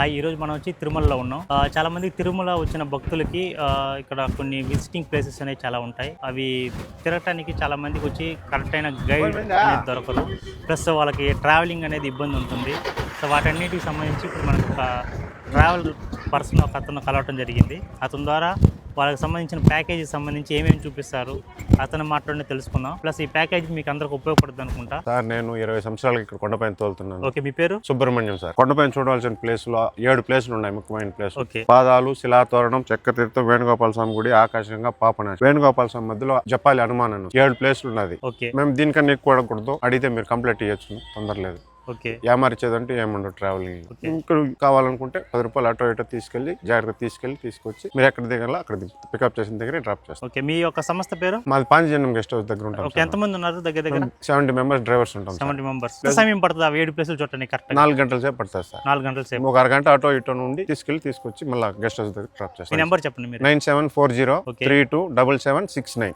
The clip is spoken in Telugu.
హాయ్ ఈరోజు మనం వచ్చి తిరుమలలో ఉన్నాం. చాలా మంది తిరుమల వచ్చిన భక్తులకి ఇక్కడ కొన్ని విజిటింగ్ ప్లేసెస్ అనేవి చాలా ఉంటాయి. అవి తిరగటానికి చాలా మందికి వచ్చి కరెక్ట్ అయిన గైడ్ అనేది దొరకదు. ప్లస్ వాళ్ళకి ట్రావెలింగ్ అనేది ఇబ్బంది ఉంటుంది. సో వాటన్నిటికి సంబంధించి ఇప్పుడు మనకు ఒక ట్రావెల్ పర్సన్ ఒక అతను కలవటం జరిగింది. అతని ద్వారా వాళ్ళకి సంబంధించిన ప్యాకేజీ సంబంధించి ఏమేమి చూపిస్తారు? అతని మాటలోనే తెలుసుకుందాం. ప్లస్ ఈ ప్యాకేజ్ మీకు అందరికి ఉపయోగపడుతుంది అనుకుంటా. సార్ నేను ఇరవై సంవత్సరాలకి ఇక్కడ కొండపైన తోలుతున్నాను. ఓకే మీ పేరు? సుబ్రహ్మణ్యం సార్. కొండపైన చూడవలసిన ప్లేస్లో ఏడు ప్లేసులు ఉన్నాయి ముఖ్యమైన ప్లేస్ ఓకే. పాదాలు శిలాతోరణం చక్రతీర్థం వేణుగోపాల స్వామి గుడి ఆకాశంగా పాపనాశి వేణుగోపాల స్వామి మధ్యలో జపాలి హనుమాన్ ఏడు ప్లేసులు ఉన్నది. ఓకే. మేము దీనికన్నా ఎక్కువ అడగకూడదు. అడిగితే మీరు కంప్లీట్ చేయొచ్చు తొందరలేదు ఓకే. ఏమారిచ్చేదంటే ఏముండదు ట్రావెలింగ్. ఇక్కడ కావాలనుకుంటే పది రూపాయలు అటో ఇటో తీసుకెళ్ళి జాగ్రత్త తీసుకెళ్ళి తీసుకొచ్చి మీరు ఎక్కడ దిగాలో అక్కడ పికప్ చేసిన దగ్గర డ్రాప్ చేస్తాం. ఓకే మీ యొక్క సంస్థ పేరు? మాది పాంచజన్యం గెస్ట్ హౌస్ దగ్గర ఉంటాం ఓకే ఎంతమంది ఉన్నారు దగ్గర దగ్గర? సెవెంటీ మెంబర్స్ డ్రైవర్స్ ఉంటాం. సెవెంటీ మెంబర్స్ సమయం పడుతుంది? ఏడు ప్లేసులు చూడటానికి కరెక్ట్ నాలుగు గంటల సేపు పడుతుంది సార్. నాలుగు గంటల సేపు. ఒక అరగంట అటో ఇటో నుండి తీసుకెళ్ళి తీసుకొచ్చి మళ్ళీ గెస్ట్ హౌస్ దగ్గర డ్రాప్ చేస్తాం. నెంబర్ చెప్పండి మీరు. Nine seven four zero. Three two double seven six nine.